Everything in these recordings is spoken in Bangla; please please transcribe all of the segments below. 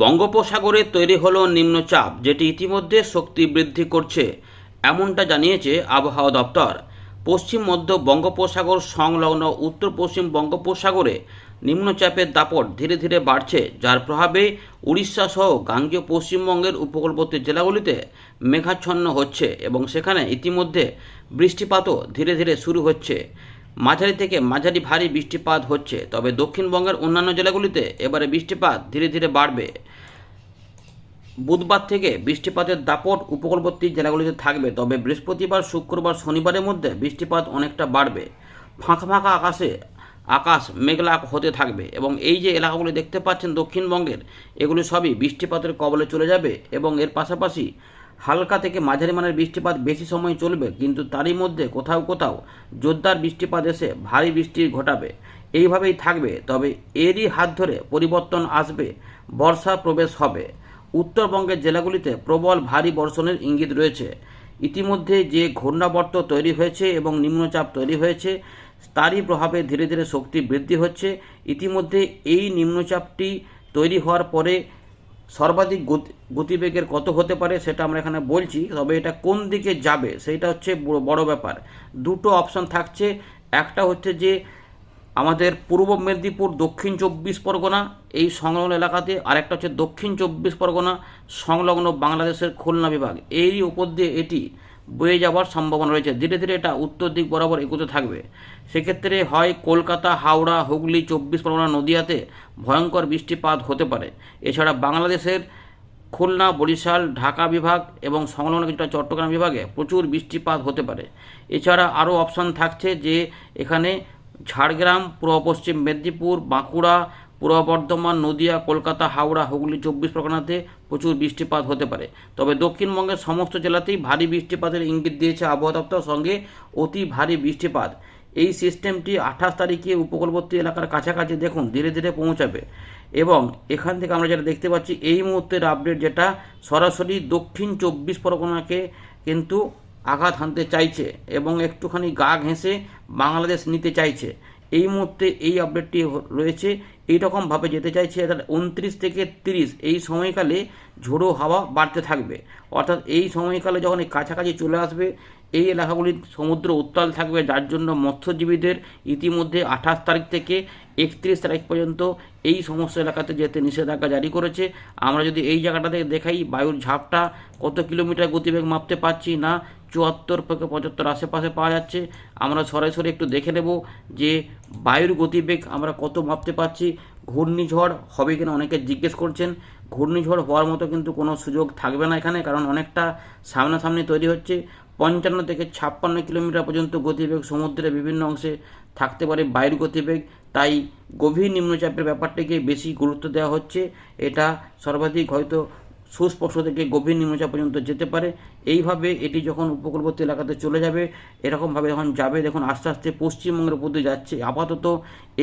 বঙ্গোপসাগরে তৈরি হলো নিম্নচাপ, যেটি ইতিমধ্যে শক্তি বৃদ্ধি করছে, এমনটা জানিয়েছে আবহাওয়া দপ্তর। পশ্চিম মধ্য বঙ্গোপসাগর সংলগ্ন উত্তর পশ্চিম বঙ্গোপসাগরে নিম্নচাপের দাপট ধীরে ধীরে বাড়ছে, যার প্রভাবে উড়িষ্যা সহ গাঙ্গীয় পশ্চিমবঙ্গের উপকূলবর্তী জেলাগুলিতে মেঘাচ্ছন্ন হচ্ছে এবং সেখানে ইতিমধ্যে বৃষ্টিপাতও ধীরে ধীরে শুরু হচ্ছে। মাঝারি থেকে মাঝারি ভারী বৃষ্টিপাত হচ্ছে, তবে দক্ষিণবঙ্গের অন্যান্য জেলাগুলিতে এবারে বৃষ্টিপাত ধীরে ধীরে বাড়বে। বুধবার থেকে বৃষ্টিপাতের দাপট উপকূলবর্তী জেলাগুলিতে থাকবে, তবে বৃহস্পতিবার, শুক্রবার, শনিবারের মধ্যে বৃষ্টিপাত অনেকটা বাড়বে। ফাঁকা ফাঁকা আকাশে আকাশ মেঘলা হতে থাকবে এবং এই যে এলাকাগুলি দেখতে পাচ্ছেন দক্ষিণবঙ্গের, এগুলি সবই বৃষ্টিপাতের কবলে চলে যাবে এবং এর পাশাপাশি হালকা থেকে মাঝারি মানের বৃষ্টিপাত বেশি সময় চলবে, কিন্তু তারই মধ্যে কোথাও কোথাও জোরদার বৃষ্টিপাত এসে ভারী বৃষ্টি ঘটাবে। এইভাবেই থাকবে, তবে এরই হাত ধরে পরিবর্তন আসবে, বর্ষা প্রবেশ হবে। উত্তরবঙ্গের জেলাগুলিতে প্রবল ভারী বর্ষণের ইঙ্গিত রয়েছে। ইতিমধ্যে যে ঘূর্ণাবর্ত তৈরি হয়েছে এবং নিম্নচাপ তৈরি হয়েছে, তারই প্রভাবে ধীরে ধীরে শক্তি বৃদ্ধি হচ্ছে। ইতিমধ্যে এই নিম্নচাপটি তৈরি হওয়ার পরে সর্বাধিক গতি, গতিবেগের কত হতে পারে সেটা আমরা এখানে বলছি, তবে এটা কোন দিকে যাবে সেটা হচ্ছে বড় ব্যাপার। দুটো অপশন থাকছে। একটা হচ্ছে যে আমাদের পূর্ব মেদিনীপুর, দক্ষিণ চব্বিশ পরগনা, এই সংলগ্ন এলাকাতে আরেকটা হচ্ছে দক্ষিণ চব্বিশ পরগনা, সংলগ্ন বাংলাদেশের খুলনা বিভাগ। এরই উপর দিয়ে এটি বয়ে যাওয়ার সম্ভাবনা রয়েছে। ধীরে ধীরে এটা উত্তর দিক বরাবর এগোতে থাকবে। সেক্ষেত্রে হয় কলকাতা, হাওড়া, হুগলি, চব্বিশ পরগনা, নদিয়াতে ভয়ঙ্কর বৃষ্টিপাত হতে পারে। এছাড়া বাংলাদেশের খুলনা, বরিশাল, ঢাকা বিভাগ এবং সংলগ্ন কিছুটা চট্টগ্রাম বিভাগে প্রচুর বৃষ্টিপাত হতে পারে। এছাড়া আরও অপশান থাকছে যে এখানে ঝাড়গ্রাম, পূর্ব পশ্চিম মেদিনীপুর, বাঁকুড়া, পূর্ব বর্ধমান, নদিয়া, কলকাতা, হাওড়া, হুগলি চব্বিশ পরগনাতে প্রচুর বৃষ্টিপাত হতে পারে। তবে দক্ষিণবঙ্গের সমস্ত জেলাতেই ভারী বৃষ্টিপাতের ইঙ্গিত দিয়েছে আবহাওয়া দপ্তর, সঙ্গে অতি ভারী বৃষ্টিপাত। এই সিস্টেমটি আঠাশ তারিখে উপকূলবর্তী এলাকার কাছাকাছি দেখুন, ধীরে ধীরে পৌঁছাবে। এবং এখান থেকে আমরা যেটা দেখতে পাচ্ছি, এই মুহূর্তের আপডেট যেটা সরাসরি দক্ষিণ চব্বিশ পরগনাকে কিন্তু আঘাত হানতে চাইছে এবং একটুখানি গা ঘেঁষে বাংলাদেশ নিতে চাইছে। এই মুহূর্তে এই আপডেটটি রয়েছে। এইরকমভাবে যেতে চাইছে এটা উনত্রিশ থেকে তিরিশ। এই সময়কালে ঝোড়ো হাওয়া বাড়তে থাকবে। অর্থাৎ এই সময়কালে যখন এই কাছাকাছি চলে আসবে, এই এলাকাগুলির সমুদ্র উত্তাল থাকবে, যার জন্য মৎস্যজীবীদের ইতিমধ্যে আঠাশ তারিখ থেকে একত্রিশ তারিখ পর্যন্ত এই সমস্ত এলাকাতে যেতে নিষেধাজ্ঞা জারি করেছে। আমরা যদি এই জায়গাটাতে দেখাই বায়ুর ঝাপটা কত কিলোমিটার গতিবেগ মাপতে পারছি না চুয়াত্তর থেকে পঁচাত্তর আশেপাশে পাওয়া যাচ্ছে। আমরা সরাসরি একটু দেখে নেব যে বায়ুর গতিবেগ আমরা কত মাপতে পারছি। ঘূর্ণিঝড় হবে কিনা অনেকে জিজ্ঞেস করছেন। ঘূর্ণিঝড় হওয়ার মতো কিন্তু কোনো সুযোগ থাকবে না এখানে, কারণ অনেকটা সামনাসামনি তৈরি হচ্ছে। পঞ্চান্ন থেকে ছাপ্পান্ন কিলোমিটার পর্যন্ত গতিবেগ সমুদ্রের বিভিন্ন অংশে থাকতে পারে বায়ুর গতিবেগ। তাই গভীর নিম্নচাপের ব্যাপারটিকে বেশি গুরুত্ব দেওয়া হচ্ছে। এটা সর্বাধিক হয়তো সুস্পষ্ট থেকে গভীর নিম্নচাপ পর্যন্ত যেতে পারে। এইভাবে এটি যখন উপকূলবর্তী এলাকাতে চলে যাবে, এরকমভাবে যখন যাবে, দেখুন আস্তে আস্তে পশ্চিমবঙ্গের উপর দিয়ে যাচ্ছে। আপাতত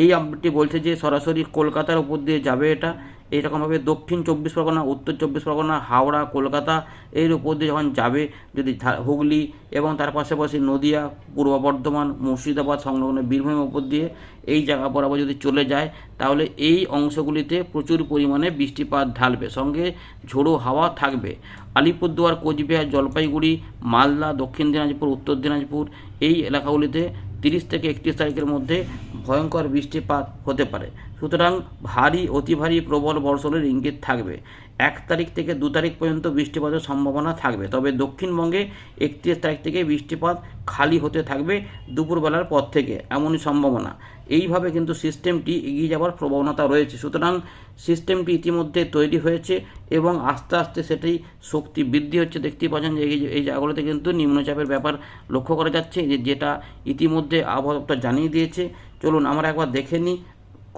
এই আপডেটটি বলছে যে সরাসরি কলকাতার উপর দিয়ে যাবে এটা। এইরকমভাবে দক্ষিণ চব্বিশ পরগনা, উত্তর চব্বিশ পরগনা, হাওড়া, কলকাতা এর উপর দিয়ে যখন যাবে, যদি হুগলি এবং তার পাশাপাশি নদিয়া, পূর্ব বর্ধমান, মুর্শিদাবাদ, সংলগ্ন বীরভূমের উপর দিয়ে এই জায়গা বরাবর যদি চলে যায়, তাহলে এই অংশগুলিতে প্রচুর পরিমাণে বৃষ্টিপাত ঢালবে। সঙ্গে ঝোড়ো হাওয়া থাকবে। আলিপুরদুয়ার, কোচবিহার, জলপাইগুড়ি, মালদা, দক্ষিণ দিনাজপুর, উত্তর দিনাজপুর এই এলাকাগুলিতে তিরিশ থেকে একত্রিশ তারিখের মধ্যে ভয়ঙ্কর বৃষ্টিপাত হতে পারে। সুতরাং ভারী, অতি ভারী প্রবল বর্ষণের ইঙ্গিত থাকবে। এক তারিখ থেকে দু তারিখ পর্যন্ত বৃষ্টিপাতের সম্ভাবনা থাকবে। তবে দক্ষিণবঙ্গে একত্রিশ তারিখ থেকে বৃষ্টিপাত খালি হতে থাকবে দুপুরবেলার পর থেকে, এমনই সম্ভাবনা। এইভাবে কিন্তু সিস্টেমটি এগিয়ে যাওয়ার প্রবণতা রয়েছে। সুতরাং সিস্টেমটি ইতিমধ্যে তৈরি হয়েছে এবং আস্তে আস্তে সেটি শক্তি বৃদ্ধি হচ্ছে। দেখতেই পাচ্ছেন যে এই জায়গাগুলোতে কিন্তু নিম্নচাপের ব্যাপার লক্ষ্য করা যাচ্ছে। যে, যেটা ইতিমধ্যে আবহাওয়া জানিয়ে দিয়েছে। চলুন আমরা একবার দেখে নিই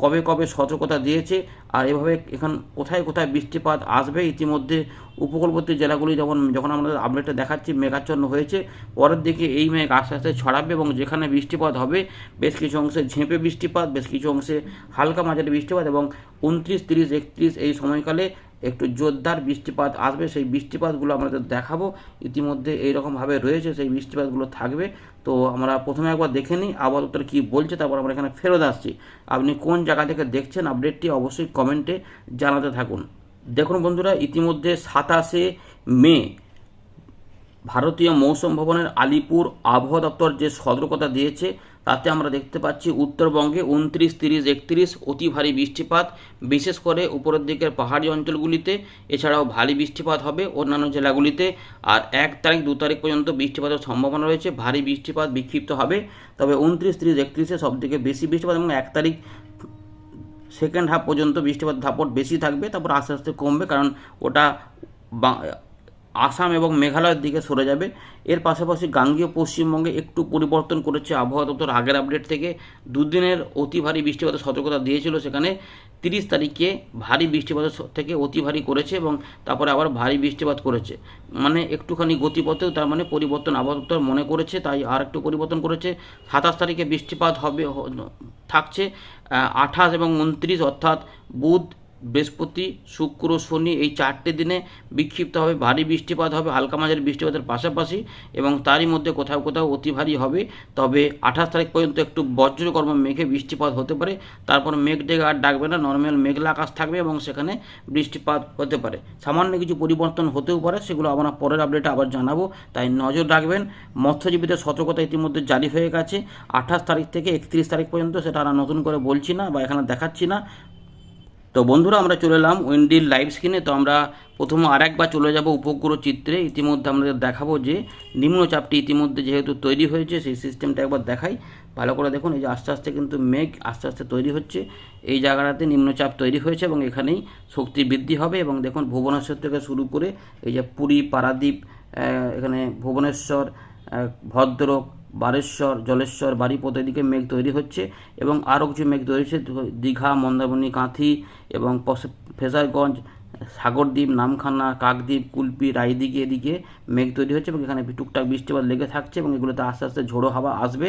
কবে কবে সতর্কতা দিয়েছে আর এভাবে এখান কোথায় কোথায় বৃষ্টিপাত আসবে ইতিমধ্যে উপকূলবর্তী জেলাগুলি যেমন যখন আমরা আপডেটটা দেখাচ্ছি মেঘাচ্ছন্ন হয়েছে, পরের দিকে এই মেঘ আস্তে আস্তে ছড়াবে এবং যেখানে বৃষ্টিপাত হবে বেশ কিছু অংশে ঝেঁপে বৃষ্টিপাত, বেশ কিছু অংশে হালকা মাঝারি বৃষ্টিপাত এবং উনত্রিশ, তিরিশ, একত্রিশ এই সময়কালে একটু জোরদার বৃষ্টিপাত আসবে, সেই বৃষ্টিপাতগুলো আমাদের দেখাবো। ইতিমধ্যে এইরকমভাবে রয়েছে, সেই বৃষ্টিপাতগুলো থাকবে। তো আমরা প্রথমে একবার দেখে নিই, আবহাওয়া কী বলছে, তারপর আমরা এখানে ফেরত আসছি। আপনি কোন জায়গা থেকে দেখছেন আপডেটটি অবশ্যই কমেন্টে জানাতে থাকুন। দেখুন বন্ধুরা, ইতিমধ্যে সাতাশে মে, ভারতীয় মৌসুম ভবনের আলিপুর আবহাওয়া দপ্তর যে সতর্কতা দিয়েছে তাতে আমরা দেখতে পাচ্ছি উত্তরবঙ্গে উনত্রিশ, তিরিশ, একত্রিশ অতি ভারী বৃষ্টিপাত, বিশেষ করে উপরের দিকের পাহাড়ি অঞ্চলগুলিতে। এছাড়াও ভারী বৃষ্টিপাত হবে অন্যান্য জেলাগুলিতে। আর এক তারিখ, দু তারিখ পর্যন্ত বৃষ্টিপাতের সম্ভাবনা রয়েছে, ভারী বৃষ্টিপাত বিক্ষিপ্ত হবে। তবে উনত্রিশ, তিরিশ, একত্রিশে সবথেকে বেশি বৃষ্টিপাত এবং এক তারিখ সেকেন্ড হাফ পর্যন্ত বৃষ্টিপাত ধাপট বেশি থাকবে। তারপর আস্তে আস্তে কমবে কারণ ওটা আসাম এবং মেঘালয়ের দিকে সরে যাবে। এর পাশাপাশি গাঙ্গীয় পশ্চিমবঙ্গে একটু পরিবর্তন করেছে আবহাওয়া দপ্তর। আগের আপডেট থেকে দুদিনের অতি ভারী বৃষ্টিপাতের সতর্কতা দিয়েছিল সেখানে। তিরিশ তারিখে ভারী বৃষ্টিপাতের থেকে অতি ভারী করেছে এবং তারপরে আবার ভারী বৃষ্টিপাত করেছে। মানে একটুখানি গতিপথেও তার মানে পরিবর্তন আবহাওয়া দপ্তর মনে করেছে, তাই আর একটু পরিবর্তন করেছে। সাতাশ তারিখে বৃষ্টিপাত হবে থাকছে আঠাশ এবং উনত্রিশ অর্থাৎ বুধ বৃহস্পতি, শুক্র, শনি এই চারটে দিনে বিক্ষিপ্তভাবে ভারী বৃষ্টিপাত হবে, হালকা মাঝারি বৃষ্টিপাতের পাশাপাশি এবং তারই মধ্যে কোথাও কোথাও অতি ভারী হবে। তবে আঠাশ তারিখ পর্যন্ত একটু বজ্রকর্ম মেঘে বৃষ্টিপাত হতে পারে। তারপর মেঘ ডেকে আর ডাকবে না নর্মাল মেঘলা আকাশ থাকবে এবং সেখানে বৃষ্টিপাত হতে পারে। সামান্য কিছু পরিবর্তন হতেও পারে, সেগুলো আমরা পরের আপডেটে আবার জানাব। তাই নজর রাখবেন, মৎস্যজীবীদের সতর্কতা ইতিমধ্যে জারি হয়ে গেছে। আঠাশ তারিখ থেকে একত্রিশ তারিখ পর্যন্ত সেটা আর নতুন করে বলছি না বা এখানে দেখাচ্ছি না। তো বন্ধুরা, আমরা চলে এলাম উইন্ডির লাইভ স্ক্রিনে তো আমরা প্রথমে আরেকবার চলে যাব উপগ্রহ চিত্রে। ইতিমধ্যে আমাদের দেখাবো যে নিম্নচাপটি ইতিমধ্যে যেহেতু তৈরি হয়েছে, সেই সিস্টেমটা একবার দেখাই। ভালো করে দেখুন, এই যে আস্তে আস্তে কিন্তু মেঘ আস্তে আস্তে তৈরি হচ্ছে। এই জায়গাটাতে নিম্নচাপ তৈরি হয়েছে এবং এখানেই শক্তি বৃদ্ধি হবে এবং দেখুন, ভুবনেশ্বর থেকে শুরু করে এই যে পুরী, পারাদ্বীপ এখানে ভুবনেশ্বর ভদ্রক বারেশ্বর, জলেশ্বর বাড়িপথ এদিকে মেঘ তৈরি হচ্ছে এবং আরও কিছু মেঘ তৈরি হচ্ছে। দীঘা, মন্দারমণি, কাঁথি এবং ফেজারগঞ্জ সাগরদ্বীপ নামখানা কাকদ্বীপ কুলপি রায়দিকে এদিকে মেঘ তৈরি হচ্ছে এবং এখানে টুকটাক বৃষ্টিপাত লেগে থাকছে এবং এগুলোতে আস্তে আস্তে ঝোড়ো হাওয়া আসবে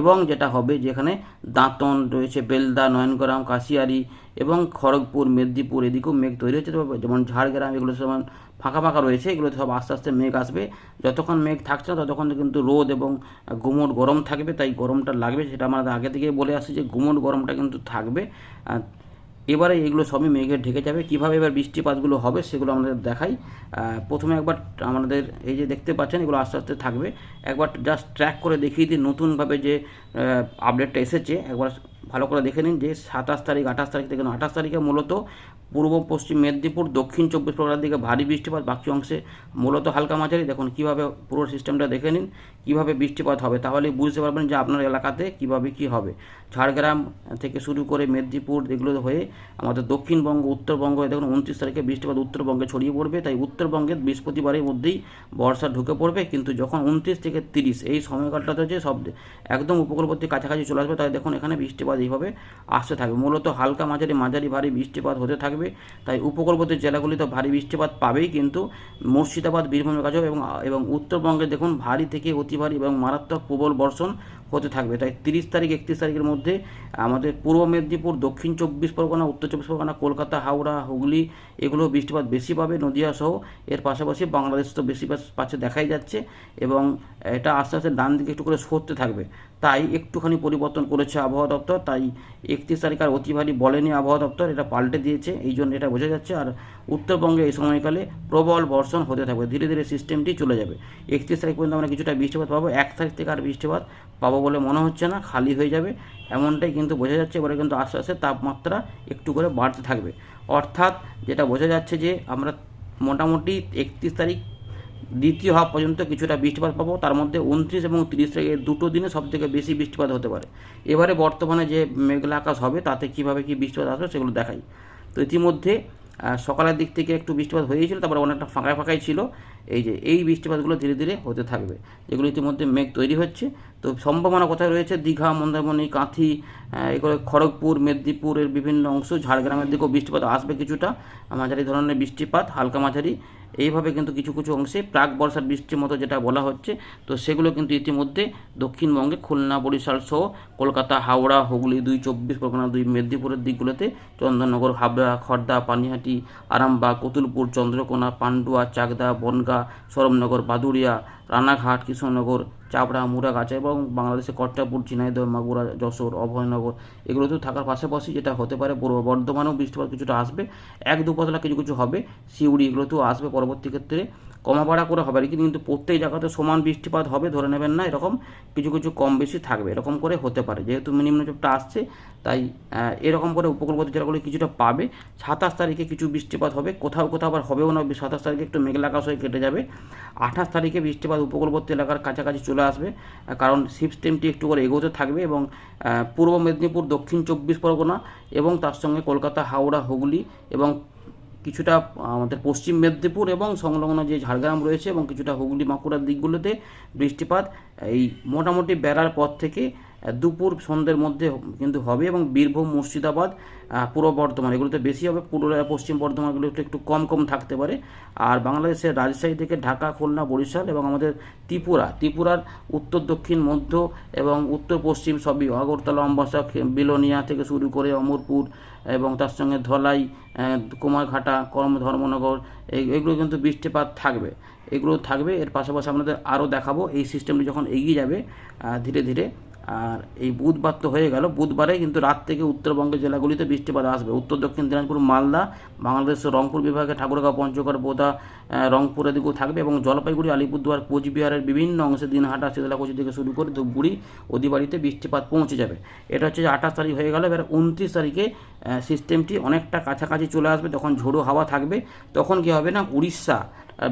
এবং যেটা হবে যেখানে দাঁতন রয়েছে, বেলদা, নয়নগ্রাম, কাশিয়ারি এবং খড়গপুর, মেদিনীপুর এদিকেও মেঘ তৈরি হচ্ছে। যেমন ঝাড়গ্রাম এগুলো যেমন ফাঁকা ফাঁকা রয়েছে, এগুলোতে সব আস্তে আস্তে মেঘ আসবে। যতক্ষণ মেঘ থাকছে না ততক্ষণ কিন্তু রোদ এবং গুমোট গরম থাকবে, তাই গরমটা লাগবে। সেটা আমরা আগে থেকে বলে আসছি যে গুমোট গরমটা কিন্তু থাকবে। এবারে এগুলো সবই মেঘে ঢেকে যাবে। কীভাবে এবার বৃষ্টিপাতগুলো হবে সেগুলো আমাদের দেখাই। প্রথমে একবার আমাদের এই যে দেখতে পাচ্ছেন, এগুলো আস্তে আস্তে থাকবে। একবার জাস্ট ট্র্যাক করে দেখিয়ে দিই নতুনভাবে যে আপডেটটা এসেছে। একবার ভালো করে দেখে নিন যে সাতাশ তারিখ, আঠাশ তারিখ থেকে আঠাশ তারিখে মূলত পূর্ব, পশ্চিম মেদিনীপুর, দক্ষিণ চব্বিশ পরগনার দিকে ভারী বৃষ্টিপাত, বাকি অংশে মূলত হালকা মাঝারি। দেখুন, কীভাবে পুরো সিস্টেমটা দেখে নিন, কীভাবে বৃষ্টিপাত হবে, তাহলে বুঝতে পারবেন যে আপনার এলাকাতে কীভাবে কী হবে। ঝাড়গ্রাম থেকে শুরু করে মেদিনীপুর এগুলো হয়ে আমাদের দক্ষিণবঙ্গ, উত্তরবঙ্গ, দেখুন, উনত্রিশ তারিখে বৃষ্টিপাত উত্তরবঙ্গে ছড়িয়ে পড়বে, তাই উত্তরবঙ্গে বৃহস্পতিবারের মধ্যেই বর্ষা ঢুকে পড়বে। কিন্তু যখন উনত্রিশ থেকে তিরিশ, এই সময়কালটাতে যে সব একদম উপকূলবর্তী কাছাকাছি চলে আসবে, তাই দেখুন, এখানে বৃষ্টিপাত এইভাবে আসতে থাকবে। মূলত হালকা মাঝারি মাঝারি ভারী বৃষ্টিপাত হতে থাকবে। তাই উপকূলবর্তী জেলাগুলিতে ভারী বৃষ্টিপাত পাবেই কিন্তু মুর্শিদাবাদ, বীরভূমের কাছেও এবং এবং উত্তরবঙ্গে দেখুন ভারী থেকে অতি ভারী এবং মারাত্মক প্রবল বর্ষণ হতে থাকবে। তাই তিরিশ তারিখ, একত্রিশ তারিখের মধ্যে আমাদের পূর্ব মেদিনীপুর, দক্ষিণ চব্বিশ পরগনা, উত্তর চব্বিশ পরগনা, কলকাতা, হাওড়া, হুগলি এগুলো বৃষ্টিপাত বেশি পাবে। নদিয়া সহ এর পাশাপাশি বাংলাদেশ তো বেশি পাচ্ছে দেখাই যাচ্ছে এবং এটা আস্তে আস্তে ডান দিকে একটু করে সরতে থাকবে। তাই একটুখানি পরিবর্তন করেছে আবহাওয়া দপ্তর। তাই একত্রিশ তারিখ আর অতি ভারী বলেনি আবহাওয়া দপ্তর, এটা পাল্টে দিয়েছে। এই জন্য এটা বোঝা যাচ্ছে। আর উত্তরবঙ্গে এই সময়কালে প্রবল বর্ষণ হতে থাকবে। ধীরে ধীরে সিস্টেমটি চলে যাবে। একত্রিশ তারিখ পর্যন্ত আমরা কিছুটা বৃষ্টিপাত পাবো। এক তারিখ থেকে আর বৃষ্টিপাত পাবো বলে মনে হচ্ছে না, খালি হয়ে যাবে। এমনটাই কিন্তু বোঝা যাচ্ছে, এবারে কিন্তু আস্তে আস্তে তাপমাত্রা একটু করে বাড়তে থাকবে। অর্থাৎ যেটা বোঝা যাচ্ছে যে আমরা মোটামুটি একত্রিশ তারিখ দ্বিতীয় হাফ পর্যন্ত কিছুটা বৃষ্টিপাত পাবো। তার মধ্যে উনত্রিশ এবং তিরিশ তারিখ দুটো দিনে সব থেকে বেশি বৃষ্টিপাত হতে পারে। এবারে বর্তমানে যে মেঘলা আকাশ হবে, তাতে কীভাবে কী বৃষ্টিপাত আসবে সেগুলো দেখাই। তো ইতিমধ্যে সকালের দিক থেকে একটু বৃষ্টিপাত হয়েছিল, তারপরে অনেকটা ফাঁকায় ফাঁকাই ছিল। এই যে, এই বৃষ্টিপাতগুলো ধীরে ধীরে হতে থাকবে, যেগুলো ইতিমধ্যে মেঘ তৈরি হচ্ছে। তো সম্ভাবনা কোথায় রয়েছে? দীঘা, মন্দারমণি, কাঁথি এগুলো খড়গপুর, মেদিনীপুরের বিভিন্ন অংশ, ঝাড়গ্রামের দিকেও বৃষ্টিপাত আসবে কিছুটা। মাঝারি ধরনের বৃষ্টিপাত, হালকা মাঝারি। এইভাবে কিন্তু কিছু কিছু অংশে প্রাক বর্ষার বৃষ্টির মতো যেটা বলা হচ্ছে, তো সেগুলো কিন্তু ইতিমধ্যে দক্ষিণবঙ্গে খুলনা, বরিশাল সহ কলকাতা, হাওড়া, হুগলি, দুই চব্বিশ পরগনা, দুই মেদিনীপুরের দিকগুলোতে চন্দননগর, হাবড়া, খর্দা, পানিহাটি, আরামবাগ, কতুলপুর, চন্দ্রকোনা, পান্ডুয়া, চাকদা, বনগা সরমনগর বাদুড়িয়া, রানাঘাট কৃষ্ণনগর চাপড়া মুরা মুরাগাছা এবং বাংলাদেশের কট্টাপুর ঝিনাইদহ, মাগুরা, যশোর, অভয়নগর এগুলোতেও থাকার পাশাপাশি যেটা হতে পারে পূর্ব বর্ধমানেও বৃষ্টিপাত কিছুটা আসবে। এক দু পাতলা কিছু কিছু হবে, সিউড়ি এগুলোতেও আসবে পরবর্তী ক্ষেত্রে। কমাবাড়া করে হবে আর কি কিন্তু প্রত্যেক জায়গাতে সমান বৃষ্টিপাত হবে, ধরে নেবেন না, এরকম কিছু কিছু কম বেশি থাকবে, এরকম করে হতে পারে। যেহেতু নিম্নচাপটা আসছে, তাই এরকম করে উপকূলবর্তী জেলাগুলো কিছুটা পাবে। সাতাশ তারিখে কিছু বৃষ্টিপাত হবে, কোথাও কোথাও আবার হবেও না, সাতাশ তারিখে একটু মেঘলা আকাশ হয়ে কেটে যাবে। আঠাশ তারিখে বৃষ্টিপাত উপকূলবর্তী এলাকার কাছাকাছি চলে আসবে। আহ, কারণ সিস্টেমটি একটু করে এগোতে থাকবে এবং পূর্ব মেদিনীপুর দক্ষিণ চব্বিশ পরগনা এবং তার সঙ্গে কলকাতা হাওড়া হুগলি এবং কিছুটা আমাদের পশ্চিম মেদিনীপুর এবং সংলগ্ন যে ঝাড়গ্রাম রয়েছে এবং কিছুটা হুগলি বাঁকুড়ার দিকগুলোতে বৃষ্টিপাত এই মোটামুটি বেড়ার পর থেকে দুপুর সন্ধ্যের মধ্যে কিন্তু হবে এবং বীরভূম, মুর্শিদাবাদ পূর্ব বর্ধমান, এগুলোতে বেশি হবে। পুরুলিয়া, পশ্চিম বর্ধমানগুলো একটু কম কম থাকতে পারে। আর বাংলাদেশের রাজশাহী থেকে ঢাকা, খুলনা, বরিশাল এবং আমাদের ত্রিপুরা, ত্রিপুরার উত্তর, দক্ষিণ, মধ্য এবং উত্তর, পশ্চিম সবই আগরতলা অম্বাসা বিলোনিয়া থেকে শুরু করে অমরপুর এবং তার সঙ্গে ধলাই কুমারঘাটা কর্ম ধর্মনগর এগুলো কিন্তু বৃষ্টিপাত থাকবে। এগুলো থাকবে। এর পাশাপাশি আপনাদের আরও দেখাবো। এই সিস্টেমটি যখন এগিয়ে যাবে ধীরে ধীরে আর এই বুধবার তো হয়ে গেল। বুধবারে কিন্তু রাত থেকে উত্তরবঙ্গের জেলাগুলিতে বৃষ্টিপাত আসবে। উত্তর, দক্ষিণ দিনাজপুর, মালদা বাংলাদেশের রংপুর বিভাগে ঠাকুরগাঁও, পঞ্চগড়, বোদা রংপুরের দিকেও থাকবে এবং জলপাইগুড়ি, আলিপুরদুয়ার, কোচবিহারের বিভিন্ন অংশে দিনহাটা, শীতলাকুচি থেকে শুরু করে ধূপগুড়ি, অধিবাড়িতে বৃষ্টিপাত পৌঁছে যাবে। এটা হচ্ছে যে আঠাশ তারিখ হয়ে গেল। এবার উনত্রিশ তারিখে সিস্টেমটি অনেকটা কাছাকাছি চলে আসবে। তখন ঝোড়ো হাওয়া থাকবে, তখন কি হবে না, উড়িষ্যা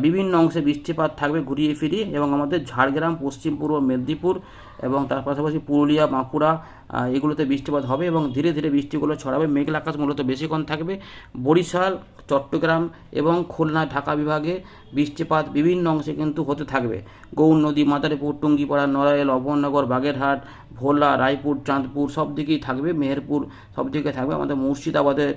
বিভিন্ন অংশে বৃষ্টিপাত থাকবে ঘুরিয়ে ফিরিয়ে এবং আমাদের ঝাড়গ্রাম, পশ্চিম পূর্ব, মেদিনীপুর এবং তার পাশাপাশি পুরুলিয়া, বাঁকুড়া এগুলোতে বৃষ্টিপাত হবে এবং ধীরে ধীরে বৃষ্টিগুলো ছড়াবে। মেঘলা আকাশ মূলত বেশিক্ষণ থাকবে। বরিশাল, চট্টগ্রাম এবং খুলনা, ঢাকা বিভাগে বৃষ্টিপাত বিভিন্ন অংশে কিন্তু হতে থাকবে। গৌর নদী, মাদারীপুর, টুঙ্গিপাড়া, নড়াইল অভয়নগর বাগেরহাট, ভোলা, রায়পুর, চাঁদপুর সব দিকেই থাকবে। মেহেরপুর সব দিকে থাকবে। আমাদের মুর্শিদাবাদের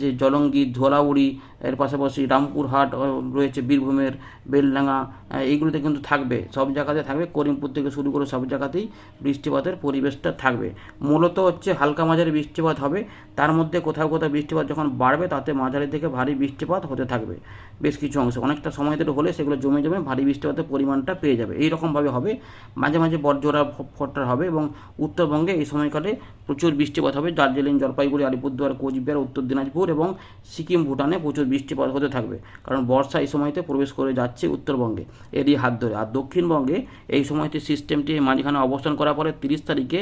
যে জলঙ্গি, ধোলাউড়ি, এর পাশাপাশি রামপুরহাট রয়েছে বীরভূমের বেলডাঙ্গা এইগুলোতে কিন্তু থাকবে। সব জায়গাতে থাকবে। করিমপুর থেকে শুরু করে সব জায়গাতেই বৃষ্টিপাতের পরিবেশটা থাকবে। মূলত হচ্ছে হালকা মাঝারি বৃষ্টিপাত হবে। তার মধ্যে কোথাও কোথাও বৃষ্টিপাত যখন বাড়বে, তাতে মাঝারি থেকে ভারী বৃষ্টিপাত হতে থাকবে বেশ কিছু অংশ। অনেকটা সময় ধরে হলে সেগুলো জমে জমে ভারী বৃষ্টিপাতের পরিমাণটা পেয়ে যাবে। এই রকমভাবে হবে। মাঝে মাঝে বর্জরা ফট্টার হবে এবং উত্তরবঙ্গে এই সময়কালে প্রচুর বৃষ্টিপাত হবে। দার্জিলিং, জলপাইগুড়ি, আলিপুরদুয়ার, কোচবিহার, উত্তর দিনাজপুর এবং সিকিম, ভুটানে প্রচুর বৃষ্টিপাত হতে থাকবে। কারণ বর্ষা এই সময়তে প্রবেশ করে যাচ্ছে উত্তরবঙ্গে। এরই হাত ধরে। আর দক্ষিণবঙ্গে এই সময়তে সিস্টেমটি মাঝখানে অবস্থান করার পরে তিরিশ তারিখে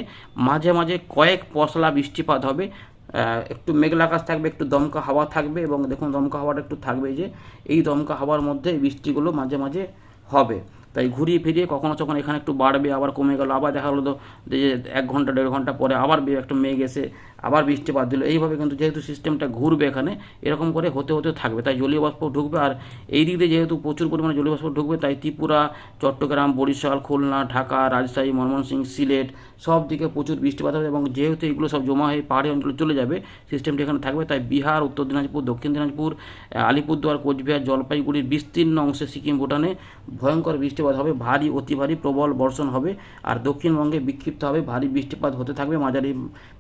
মাঝে মাঝে কয়েক পশলা বৃষ্টিপাত হবে। একটু মেঘলা আকাশ থাকবে, একটু দমকা হাওয়া থাকবে এবং দেখুন দমকা হাওয়াটা একটু থাকবে যে এই দমকা হাওয়ার মধ্যে বৃষ্টিগুলো মাঝে মাঝে হবে। তাই ঘুরিয়ে ফিরিয়ে কখনো যখন এখানে একটু বাড়বে, আবার কমে গেল, আবার দেখা তো যে এক ঘণ্টা, দেড় ঘণ্টা পরে আবার একটা মেঘ এসে আবার বৃষ্টিপাত দিল। এইভাবে কিন্তু যেহেতু সিস্টেমটা ঘুরবে এখানে, এরকম করে হতে হতে থাকবে। তাই জলীয় বাষ্প ঢুকবে আর এই দিক দিয়ে যেহেতু প্রচুর পরিমাণে জলীয় বাষ্প ঢুকবে, তাই ত্রিপুরা, চট্টগ্রাম, বরিশাল, খুলনা, ঢাকা, রাজশাহী, ময়মনসিংহ, সিলেট সব দিকে প্রচুর বৃষ্টিপাত হবে এবং যেহেতু এগুলো সব জমা হয়ে পাহাড়ি অঞ্চলে চলে যাবে সিস্টেমটি এখানে থাকবে। তাই বিহার, উত্তর দিনাজপুর, দক্ষিণ দিনাজপুর আলিপুরদুয়ার, কোচবিহার, জলপাইগুড়ির বিস্তীর্ণ অংশে সিকিম, ভুটানে ভয়ঙ্কর বৃষ্টিপাত হবে। ভারী, অতি ভারী প্রবল বর্ষণ হবে। আর দক্ষিণবঙ্গে বিক্ষিপ্ত হবে। ভারী বৃষ্টিপাত হতে থাকবে। মাঝারি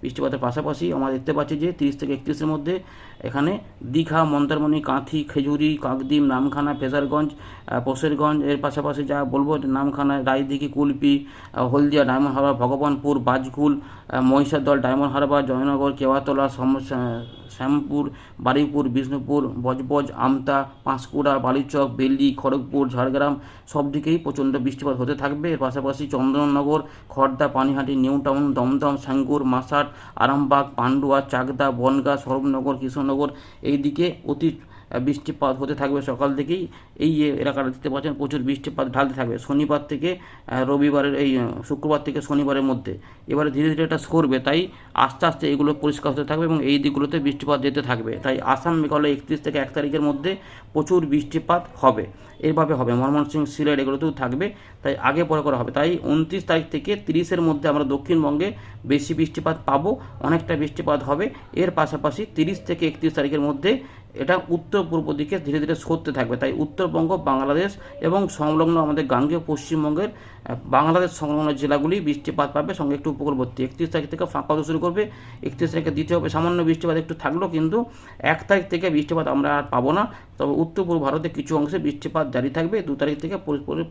বৃষ্টিপাতের পাশাপাশি আমরা দেখতে পাচ্ছি যে তিরিশ থেকে একত্রিশের মধ্যে এখানে দীঘা মন্দারমণি কাঁথি খেজুরি কাকদ্বীপ নামখানা ফেজারগঞ্জ পশেরগঞ্জ এর পাশাপাশি যা বলব নামখানা রায়দিঘি কুলপি হলদিয়া ডায়মন্ড হারবার ভগবানপুর বাজকুল আহ, মহিষাদল ডায়মন্ড হারবার জয়নগর কেওয়াতলা শ্যামপুর বারুইপুর বিষ্ণুপুর বজবজ আমতা পাঁশকুড়া বালিচক বেল্লি খড়গপুর ঝাড়গ্রাম সব দিকেই প্রচণ্ড বৃষ্টিপাত হতে থাকবে। এর পাশাপাশি চন্দননগর খড়দা পানিহাটি নিউ টাউন দমদম সাঙ্গুর মাসাট আরামবাগ পান্ডুয়া চাকদা, বনগাঁ সরবনগর কৃষ্ণনগর এই দিকে অতি বৃষ্টিপাত হতে থাকবে সকাল থেকেই। এই এলাকাটা দেখতে পাচ্ছেন, প্রচুর বৃষ্টিপাত ঢালতে থাকবে শনিবার থেকে রবিবারের এই শুক্রবার থেকে শনিবারের মধ্যে। এবারে ধীরে ধীরে এটা সরবে, তাই আস্তে আস্তে এগুলো পরিষ্কার হতে থাকবে এবং এই দিকগুলোতে বৃষ্টিপাত যেতে থাকবে। তাই আসাম মেঘালয় একত্রিশ থেকে এক তারিখের মধ্যে প্রচুর বৃষ্টিপাত হবে। এইভাবে হবে। ময়মনসিংহ সিলেট, এগুলোতেও থাকবে, তাই আগে পরে করা হবে। তাই উনত্রিশ তারিখ থেকে তিরিশের মধ্যে আমরা দক্ষিণবঙ্গে বেশি বৃষ্টিপাত পাবো, অনেকটা বৃষ্টিপাত হবে। এর পাশাপাশি তিরিশ থেকে একত্রিশ তারিখের মধ্যে এটা উত্তর পূর্ব দিকে ধীরে ধীরে সরতে থাকবে। তাই উত্তরবঙ্গ, বাংলাদেশ এবং সংলগ্ন আমাদের গাঙ্গেয় পশ্চিমবঙ্গের বাংলাদেশ সংলগ্ন জেলাগুলি বৃষ্টিপাত পাবে। সঙ্গে একটু উপকূলবর্তী। একত্রিশ তারিখ থেকে ফাঁকা শুরু করবে। একত্রিশ তারিখে দিতে হবে। সামান্য বৃষ্টিপাত একটু থাকলেও কিন্তু এক তারিখ থেকে বৃষ্টিপাত আমরা আর পাবো না। তবে উত্তর পূর্ব ভারতে কিছু অংশে বৃষ্টিপাত জারি থাকবে। দু তারিখ থেকে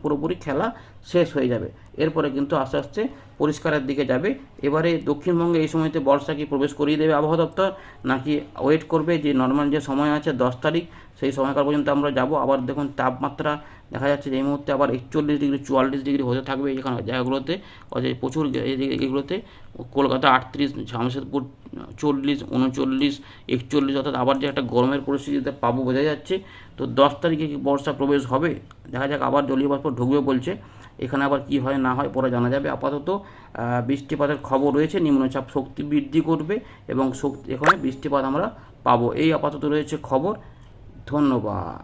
পুরোপুরি খেলা শেষ হয়ে যাবে। এরপরে কিন্তু আস্তে আস্তে পরিষ্কারের দিকে যাবে। এবারে দক্ষিণবঙ্গে এই সময়তে বর্ষা কি প্রবেশ করিয়ে দেবে আবহাওয়া দপ্তর? নাকি ওয়েট করবে যে নর্মাল যে সময় আছে দশ তারিখ? সেই সময়কাল পর্যন্ত আমরা যাব। আবার দেখুন তাপমাত্রা দেখা যাচ্ছে যে এই মুহূর্তে আবার একচল্লিশ ডিগ্রি, চুয়াল্লিশ ডিগ্রি হতে থাকবে এখানে জায়গাগুলোতে। অর্থাৎ প্রচুর এগুলোতে কলকাতা আটত্রিশ, জামশেদপুর চল্লিশ, উনচল্লিশ, একচল্লিশ অর্থাৎ আবার যে একটা গরমের পরিস্থিতিতে পাবো বোঝা যাচ্ছে। তো দশ তারিখে কি বর্ষা প্রবেশ হবে? দেখা যাক, আবার জলীয় বাষ্প ঢুকবে বলছে। এখানে আবার কি হয় না হয় পরে জানা যাবে। আপাতত বৃষ্টিপাতের খবর রয়েছে। নিম্নচাপ শক্তি বৃদ্ধি করবে এবং শক্তি, এখানে বৃষ্টিপাত আমরা পাবো। এই আপাতত রয়েছে খবর। ধন্যবাদ